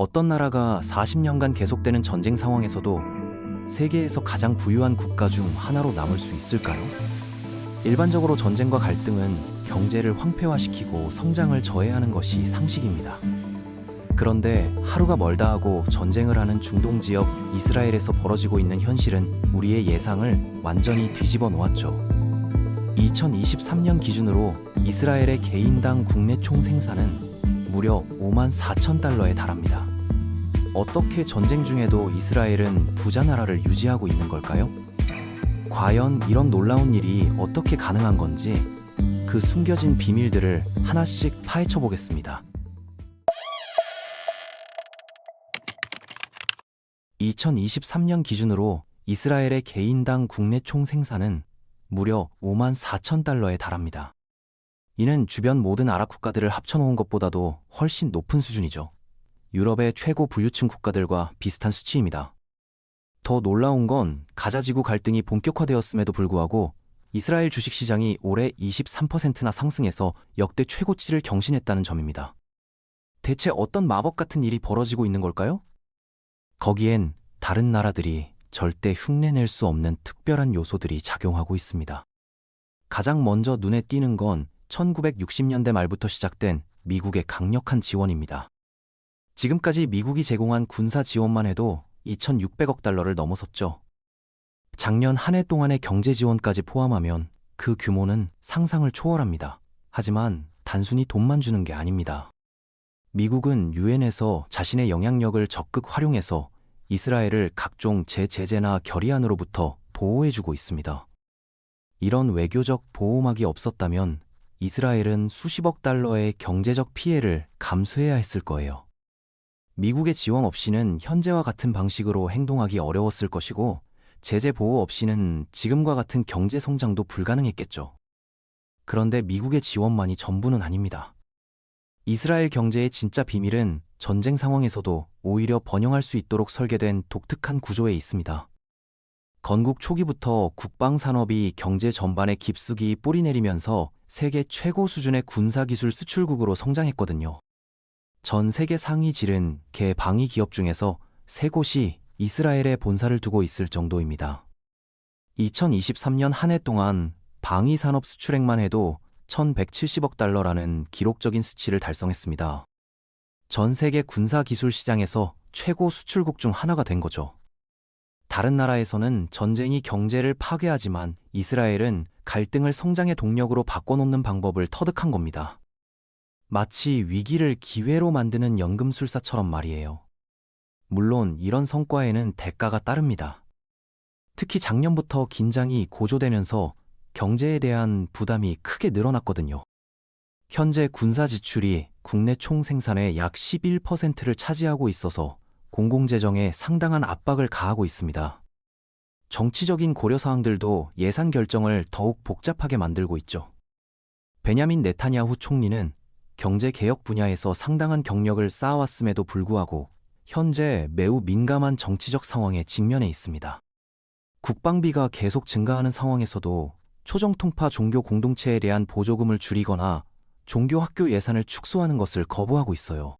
어떤 나라가 40년간 계속되는 전쟁 상황에서도 세계에서 가장 부유한 국가 중 하나로 남을 수 있을까요? 일반적으로 전쟁과 갈등은 경제를 황폐화시키고 성장을 저해하는 것이 상식입니다. 그런데 하루가 멀다 하고 전쟁을 하는 중동 지역 이스라엘에서 벌어지고 있는 현실은 우리의 예상을 완전히 뒤집어 놓았죠. 2023년 기준으로 이스라엘의 개인당 국내 총 생산은 무려 5만 4천 달러에 달합니다. 어떻게 전쟁 중에도 이스라엘은 부자 나라를 유지하고 있는 걸까요? 과연 이런 놀라운 일이 어떻게 가능한 건지 그 숨겨진 비밀들을 하나씩 파헤쳐 보겠습니다. 2023년 기준으로 이스라엘의 개인당 국내 총 생산은 무려 5만 4천 달러에 달합니다. 이는 주변 모든 아랍 국가들을 합쳐놓은 것보다도 훨씬 높은 수준이죠. 유럽의 최고 부유층 국가들과 비슷한 수치입니다. 더 놀라운 건 가자지구 갈등이 본격화되었음에도 불구하고 이스라엘 주식시장이 올해 23%나 상승해서 역대 최고치를 경신했다는 점입니다. 대체 어떤 마법 같은 일이 벌어지고 있는 걸까요? 거기엔 다른 나라들이 절대 흉내낼 수 없는 특별한 요소들이 작용하고 있습니다. 가장 먼저 눈에 띄는 건 1960년대 말부터 시작된 미국의 강력한 지원입니다. 지금까지 미국이 제공한 군사 지원만 해도 2,600억 달러를 넘어섰죠. 작년 한 해 동안의 경제 지원까지 포함하면 그 규모는 상상을 초월합니다. 하지만 단순히 돈만 주는 게 아닙니다. 미국은 유엔에서 자신의 영향력을 적극 활용해서 이스라엘을 각종 제재나 결의안으로부터 보호해주고 있습니다. 이런 외교적 보호막이 없었다면 이스라엘은 수십억 달러의 경제적 피해를 감수해야 했을 거예요. 미국의 지원 없이는 현재와 같은 방식으로 행동하기 어려웠을 것이고, 제재 보호 없이는 지금과 같은 경제 성장도 불가능했겠죠. 그런데 미국의 지원만이 전부는 아닙니다. 이스라엘 경제의 진짜 비밀은 전쟁 상황에서도 오히려 번영할 수 있도록 설계된 독특한 구조에 있습니다. 건국 초기부터 국방 산업이 경제 전반에 깊숙이 뿌리내리면서 세계 최고 수준의 군사기술 수출국으로 성장했거든요. 전 세계 상위 질은 개 방위 기업 중에서 세 곳이 이스라엘에 본사를 두고 있을 정도입니다. 2023년 한 해 동안 방위 산업 수출액만 해도 1170억 달러라는 기록적인 수치를 달성했습니다. 전 세계 군사 기술 시장에서 최고 수출국 중 하나가 된 거죠. 다른 나라에서는 전쟁이 경제를 파괴하지만 이스라엘은 갈등을 성장의 동력으로 바꿔놓는 방법을 터득한 겁니다. 마치 위기를 기회로 만드는 연금술사처럼 말이에요. 물론 이런 성과에는 대가가 따릅니다. 특히 작년부터 긴장이 고조되면서 경제에 대한 부담이 크게 늘어났거든요. 현재 군사 지출이 국내 총 생산의 약 11%를 차지하고 있어서 공공재정에 상당한 압박을 가하고 있습니다. 정치적인 고려사항들도 예산 결정을 더욱 복잡하게 만들고 있죠. 베냐민 네타냐후 총리는 경제 개혁 분야에서 상당한 경력을 쌓아왔음에도 불구하고 현재 매우 민감한 정치적 상황에 직면해 있습니다. 국방비가 계속 증가하는 상황에서도 초정통파 종교 공동체에 대한 보조금을 줄이거나 종교 학교 예산을 축소하는 것을 거부하고 있어요.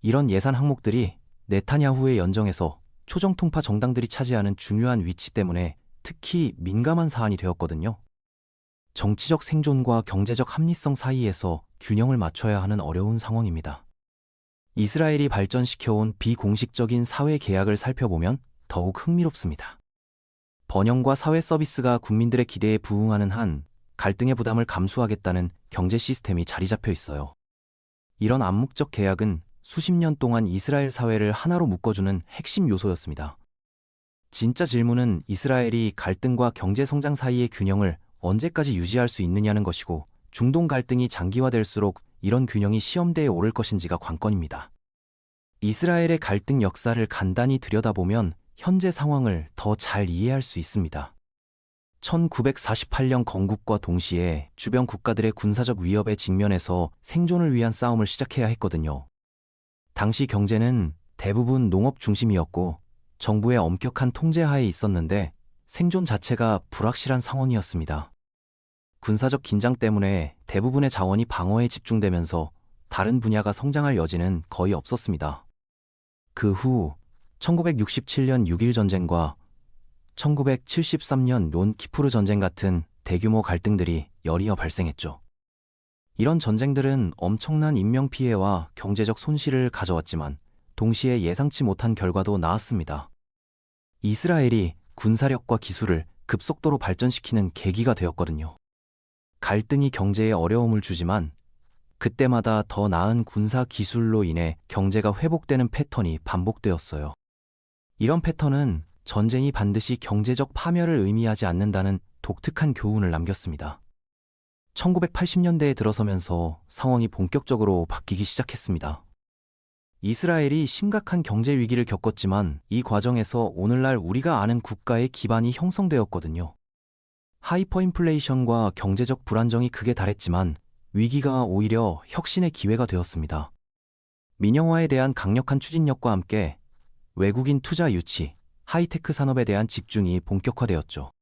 이런 예산 항목들이 네타냐후의 연정에서 초정통파 정당들이 차지하는 중요한 위치 때문에 특히 민감한 사안이 되었거든요. 정치적 생존과 경제적 합리성 사이에서 균형을 맞춰야 하는 어려운 상황입니다. 이스라엘이 발전시켜온 비공식적인 사회 계약을 살펴보면 더욱 흥미롭습니다. 번영과 사회 서비스가 국민들의 기대에 부응하는 한 갈등의 부담을 감수하겠다는 경제 시스템이 자리 잡혀 있어요. 이런 암묵적 계약은 수십 년 동안 이스라엘 사회를 하나로 묶어주는 핵심 요소였습니다. 진짜 질문은 이스라엘이 갈등과 경제 성장 사이의 균형을 언제까지 유지할 수 있느냐는 것이고 중동 갈등이 장기화될수록 이런 균형이 시험대에 오를 것인지가 관건입니다. 이스라엘의 갈등 역사를 간단히 들여다보면 현재 상황을 더 잘 이해할 수 있습니다. 1948년 건국과 동시에 주변 국가들의 군사적 위협에 직면해서 생존을 위한 싸움을 시작해야 했거든요. 당시 경제는 대부분 농업 중심이었고 정부의 엄격한 통제하에 있었는데 생존 자체가 불확실한 상황이었습니다. 군사적 긴장 때문에 대부분의 자원이 방어에 집중되면서 다른 분야가 성장할 여지는 거의 없었습니다. 그 후 1967년 6.1 전쟁과 1973년 론 키푸르 전쟁 같은 대규모 갈등들이 열이어 발생했죠. 이런 전쟁들은 엄청난 인명피해와 경제적 손실을 가져왔지만 동시에 예상치 못한 결과도 나왔습니다. 이스라엘이 군사력과 기술을 급속도로 발전시키는 계기가 되었거든요. 갈등이 경제에 어려움을 주지만 그때마다 더 나은 군사 기술로 인해 경제가 회복되는 패턴이 반복되었어요. 이런 패턴은 전쟁이 반드시 경제적 파멸을 의미하지 않는다는 독특한 교훈을 남겼습니다. 1980년대에 들어서면서 상황이 본격적으로 바뀌기 시작했습니다. 이스라엘이 심각한 경제 위기를 겪었지만 이 과정에서 오늘날 우리가 아는 국가의 기반이 형성되었거든요. 하이퍼인플레이션과 경제적 불안정이 극에 달했지만 위기가 오히려 혁신의 기회가 되었습니다. 민영화에 대한 강력한 추진력과 함께 외국인 투자 유치, 하이테크 산업에 대한 집중이 본격화되었죠.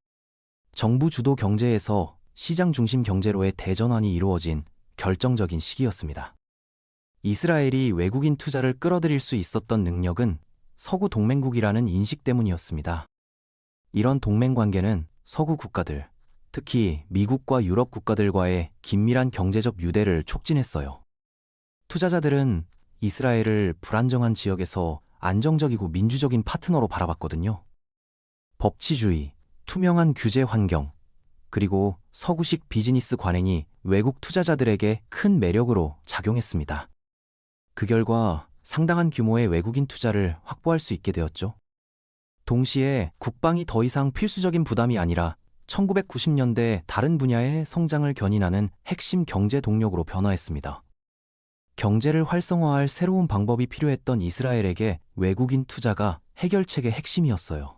정부 주도 경제에서 시장 중심 경제로의 대전환이 이루어진 결정적인 시기였습니다. 이스라엘이 외국인 투자를 끌어들일 수 있었던 능력은 서구 동맹국이라는 인식 때문이었습니다. 이런 동맹 관계는 서구 국가들, 특히 미국과 유럽 국가들과의 긴밀한 경제적 유대를 촉진했어요. 투자자들은 이스라엘을 불안정한 지역에서 안정적이고 민주적인 파트너로 바라봤거든요. 법치주의, 투명한 규제 환경, 그리고 서구식 비즈니스 관행이 외국 투자자들에게 큰 매력으로 작용했습니다. 그 결과 상당한 규모의 외국인 투자를 확보할 수 있게 되었죠. 동시에 국방이 더 이상 필수적인 부담이 아니라 1990년대 다른 분야의 성장을 견인하는 핵심 경제 동력으로 변화했습니다. 경제를 활성화할 새로운 방법이 필요했던 이스라엘에게 외국인 투자가 해결책의 핵심이었어요.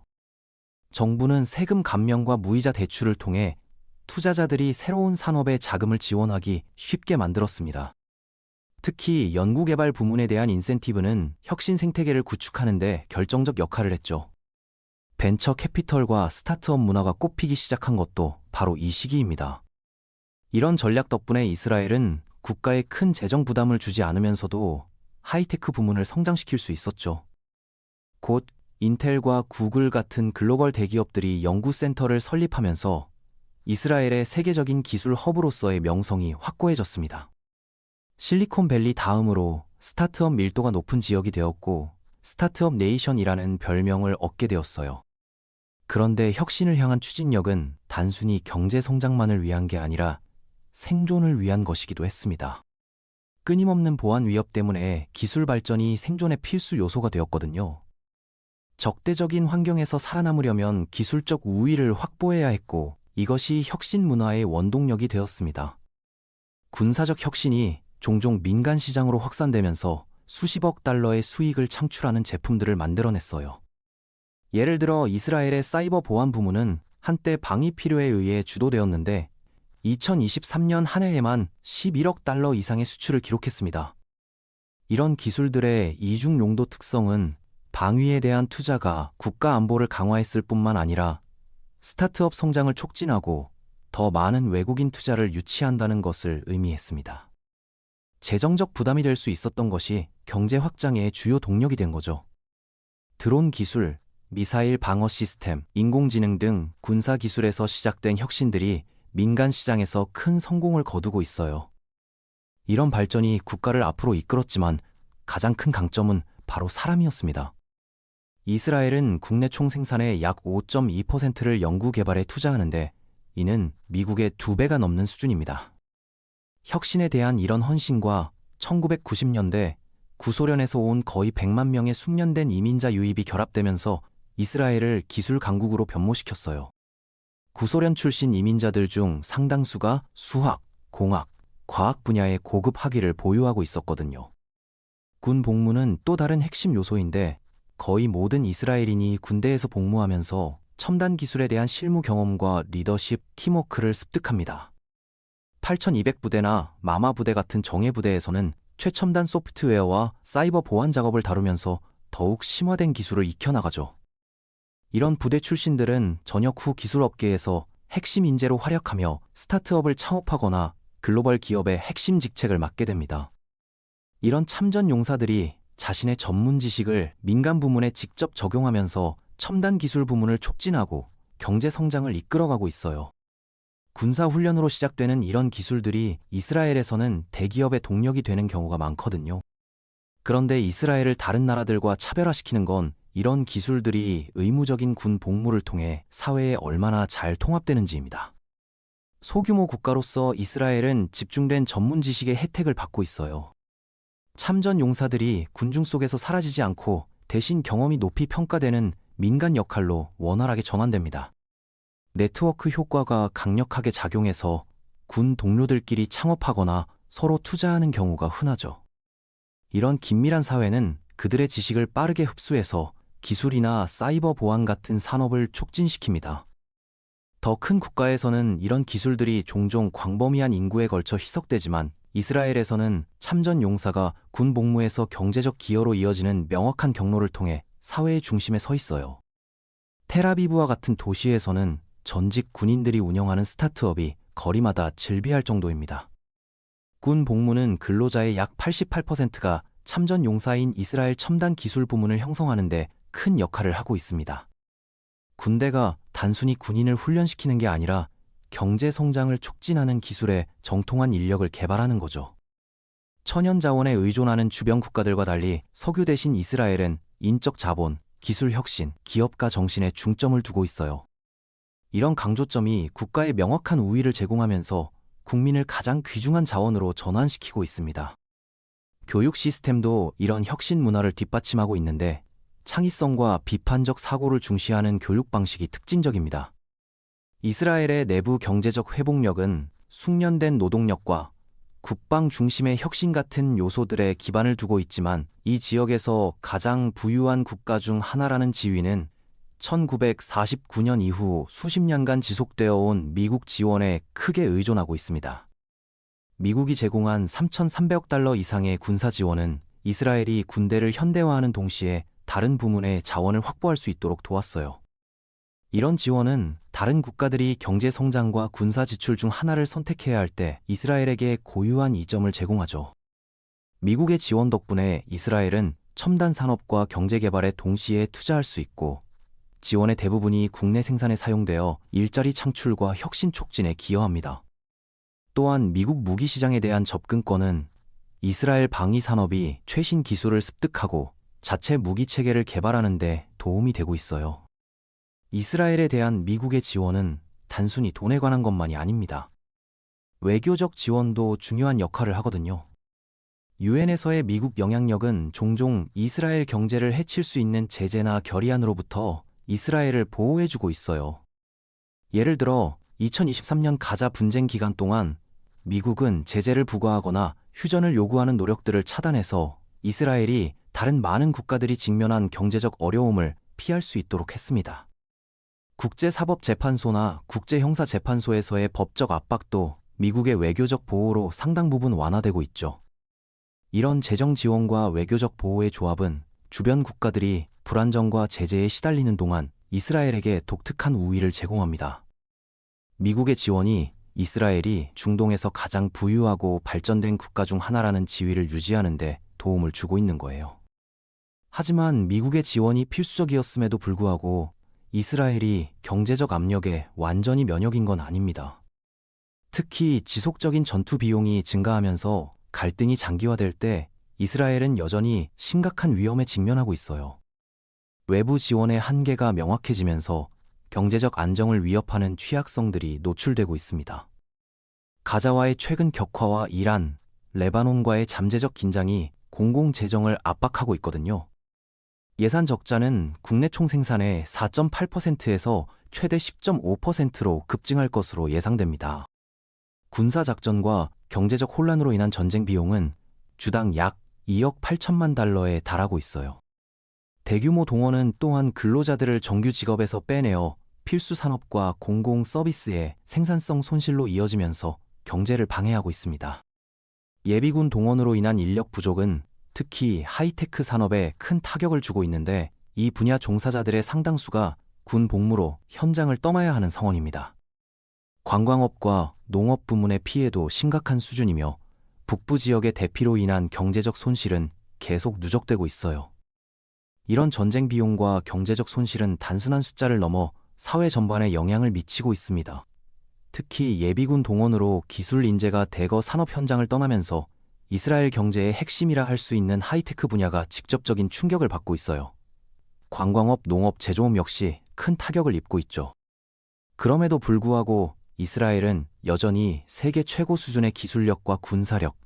정부는 세금 감면과 무이자 대출을 통해 투자자들이 새로운 산업에 자금을 지원하기 쉽게 만들었습니다. 특히 연구개발 부문에 대한 인센티브는 혁신 생태계를 구축하는데 결정적 역할을 했죠. 벤처 캐피털과 스타트업 문화가 꽃피기 시작한 것도 바로 이 시기입니다. 이런 전략 덕분에 이스라엘은 국가에 큰 재정 부담을 주지 않으면서도 하이테크 부문을 성장시킬 수 있었죠. 곧 인텔과 구글 같은 글로벌 대기업들이 연구센터를 설립하면서 이스라엘의 세계적인 기술 허브로서의 명성이 확고해졌습니다. 실리콘밸리 다음으로 스타트업 밀도가 높은 지역이 되었고 스타트업 네이션이라는 별명을 얻게 되었어요. 그런데 혁신을 향한 추진력은 단순히 경제 성장만을 위한 게 아니라 생존을 위한 것이기도 했습니다. 끊임없는 보안 위협 때문에 기술 발전이 생존의 필수 요소가 되었거든요. 적대적인 환경에서 살아남으려면 기술적 우위를 확보해야 했고 이것이 혁신 문화의 원동력이 되었습니다. 군사적 혁신이 종종 민간 시장으로 확산되면서 수십억 달러의 수익을 창출하는 제품들을 만들어냈어요. 예를 들어 이스라엘의 사이버 보안 부문은 한때 방위 필요에 의해 주도되었는데 2023년 한 해에만 11억 달러 이상의 수출을 기록했습니다. 이런 기술들의 이중 용도 특성은 방위에 대한 투자가 국가 안보를 강화했을 뿐만 아니라 스타트업 성장을 촉진하고 더 많은 외국인 투자를 유치한다는 것을 의미했습니다. 재정적 부담이 될 수 있었던 것이 경제 확장의 주요 동력이 된 거죠. 드론 기술, 미사일 방어 시스템, 인공지능 등 군사 기술에서 시작된 혁신들이 민간 시장에서 큰 성공을 거두고 있어요. 이런 발전이 국가를 앞으로 이끌었지만 가장 큰 강점은 바로 사람이었습니다. 이스라엘은 국내 총 생산의 약 5.2%를 연구 개발에 투자하는데 이는 미국의 두 배가 넘는 수준입니다. 혁신에 대한 이런 헌신과 1990년대 구소련에서 온 거의 100만 명의 숙련된 이민자 유입이 결합되면서 이스라엘을 기술 강국으로 변모시켰어요. 구소련 출신 이민자들 중 상당수가 수학, 공학, 과학 분야의 고급 학위를 보유하고 있었거든요. 군 복무는 또 다른 핵심 요소인데 거의 모든 이스라엘인이 군대에서 복무하면서 첨단 기술에 대한 실무 경험과 리더십, 팀워크를 습득합니다. 8200부대나 마마 부대 같은 정예 부대에서는 최첨단 소프트웨어와 사이버 보안 작업을 다루면서 더욱 심화된 기술을 익혀나가죠. 이런 부대 출신들은 전역 후 기술 업계에서 핵심 인재로 활약하며 스타트업을 창업하거나 글로벌 기업의 핵심 직책을 맡게 됩니다. 이런 참전 용사들이 자신의 전문 지식을 민간 부문에 직접 적용하면서 첨단 기술 부문을 촉진하고 경제 성장을 이끌어가고 있어요. 군사 훈련으로 시작되는 이런 기술들이 이스라엘에서는 대기업의 동력이 되는 경우가 많거든요. 그런데 이스라엘을 다른 나라들과 차별화시키는 건 이런 기술들이 의무적인 군 복무를 통해 사회에 얼마나 잘 통합되는지입니다. 소규모 국가로서 이스라엘은 집중된 전문 지식의 혜택을 받고 있어요. 참전 용사들이 군중 속에서 사라지지 않고 대신 경험이 높이 평가되는 민간 역할로 원활하게 전환됩니다. 네트워크 효과가 강력하게 작용해서 군 동료들끼리 창업하거나 서로 투자하는 경우가 흔하죠. 이런 긴밀한 사회는 그들의 지식을 빠르게 흡수해서 기술이나 사이버 보안 같은 산업을 촉진시킵니다. 더 큰 국가에서는 이런 기술들이 종종 광범위한 인구에 걸쳐 희석되지만 이스라엘에서는 참전 용사가 군 복무에서 경제적 기여로 이어지는 명확한 경로를 통해 사회의 중심에 서 있어요. 테라비브와 같은 도시에서는 전직 군인들이 운영하는 스타트업이 거리마다 즐비할 정도입니다. 군 복무는 근로자의 약 88%가 참전 용사인 이스라엘 첨단 기술 부문을 형성하는데 큰 역할을 하고 있습니다. 군대가 단순히 군인을 훈련시키는 게 아니라 경제 성장을 촉진하는 기술에 정통한 인력을 개발하는 거죠. 천연 자원에 의존하는 주변 국가들과 달리 석유 대신 이스라엘은 인적 자본, 기술 혁신, 기업가 정신에 중점을 두고 있어요. 이런 강조점이 국가에 명확한 우위를 제공하면서 국민을 가장 귀중한 자원으로 전환시키고 있습니다. 교육 시스템도 이런 혁신 문화를 뒷받침하고 있는데 창의성과 비판적 사고를 중시하는 교육 방식이 특징적입니다. 이스라엘의 내부 경제적 회복력은 숙련된 노동력과 국방 중심의 혁신 같은 요소들에 기반을 두고 있지만 이 지역에서 가장 부유한 국가 중 하나라는 지위는 1949년 이후 수십 년간 지속되어 온 미국 지원에 크게 의존하고 있습니다. 미국이 제공한 3,300억 달러 이상의 군사 지원은 이스라엘이 군대를 현대화하는 동시에 다른 부문의 자원을 확보할 수 있도록 도왔어요. 이런 지원은 다른 국가들이 경제 성장과 군사 지출 중 하나를 선택해야 할 때 이스라엘에게 고유한 이점을 제공하죠. 미국의 지원 덕분에 이스라엘은 첨단 산업과 경제 개발에 동시에 투자할 수 있고 지원의 대부분이 국내 생산에 사용되어 일자리 창출과 혁신 촉진에 기여합니다. 또한 미국 무기 시장에 대한 접근권은 이스라엘 방위 산업이 최신 기술을 습득하고 자체 무기 체계를 개발하는 데 도움이 되고 있어요. 이스라엘에 대한 미국의 지원은 단순히 돈에 관한 것만이 아닙니다. 외교적 지원도 중요한 역할을 하거든요. 유엔에서의 미국 영향력은 종종 이스라엘 경제를 해칠 수 있는 제재나 결의안으로부터 이스라엘을 보호해주고 있어요. 예를 들어 2023년 가자 분쟁 기간 동안 미국은 제재를 부과하거나 휴전을 요구하는 노력들을 차단해서 이스라엘이 다른 많은 국가들이 직면한 경제적 어려움을 피할 수 있도록 했습니다. 국제사법재판소나 국제형사재판소에서의 법적 압박도 미국의 외교적 보호로 상당 부분 완화되고 있죠. 이런 재정 지원과 외교적 보호의 조합은 주변 국가들이 불안정과 제재에 시달리는 동안 이스라엘에게 독특한 우위를 제공합니다. 미국의 지원이 이스라엘이 중동에서 가장 부유하고 발전된 국가 중 하나라는 지위를 유지하는데 도움을 주고 있는 거예요. 하지만 미국의 지원이 필수적이었음에도 불구하고 이스라엘이 경제적 압력에 완전히 면역인 건 아닙니다. 특히 지속적인 전투 비용이 증가하면서 갈등이 장기화될 때 이스라엘은 여전히 심각한 위험에 직면하고 있어요. 외부 지원의 한계가 명확해지면서 경제적 안정을 위협하는 취약성들이 노출되고 있습니다. 가자와의 최근 격화와 이란, 레바논과의 잠재적 긴장이 공공 재정을 압박하고 있거든요. 예산 적자는 국내 총생산의 4.8%에서 최대 10.5%로 급증할 것으로 예상됩니다. 군사작전과 경제적 혼란으로 인한 전쟁 비용은 주당 약 2억 8천만 달러에 달하고 있어요. 대규모 동원은 또한 근로자들을 정규 직업에서 빼내어 필수 산업과 공공 서비스의 생산성 손실로 이어지면서 경제를 방해하고 있습니다. 예비군 동원으로 인한 인력 부족은 특히 하이테크 산업에 큰 타격을 주고 있는데 이 분야 종사자들의 상당수가 군 복무로 현장을 떠나야 하는 상황입니다. 관광업과 농업 부문의 피해도 심각한 수준이며 북부 지역의 대피로 인한 경제적 손실은 계속 누적되고 있어요. 이런 전쟁 비용과 경제적 손실은 단순한 숫자를 넘어 사회 전반에 영향을 미치고 있습니다. 특히 예비군 동원으로 기술 인재가 대거 산업 현장을 떠나면서 이스라엘 경제의 핵심이라 할 수 있는 하이테크 분야가 직접적인 충격을 받고 있어요. 관광업, 농업, 제조업 역시 큰 타격을 입고 있죠. 그럼에도 불구하고 이스라엘은 여전히 세계 최고 수준의 기술력과 군사력,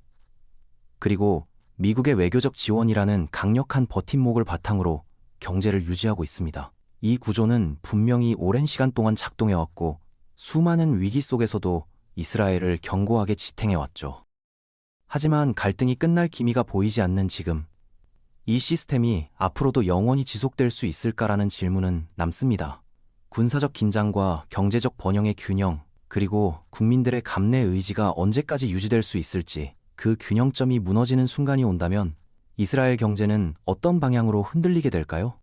그리고 미국의 외교적 지원이라는 강력한 버팀목을 바탕으로 경제를 유지하고 있습니다. 이 구조는 분명히 오랜 시간 동안 작동해왔고 수많은 위기 속에서도 이스라엘을 견고하게 지탱해왔죠. 하지만 갈등이 끝날 기미가 보이지 않는 지금, 이 시스템이 앞으로도 영원히 지속될 수 있을까라는 질문은 남습니다. 군사적 긴장과 경제적 번영의 균형, 그리고 국민들의 감내 의지가 언제까지 유지될 수 있을지 그 균형점이 무너지는 순간이 온다면 이스라엘 경제는 어떤 방향으로 흔들리게 될까요?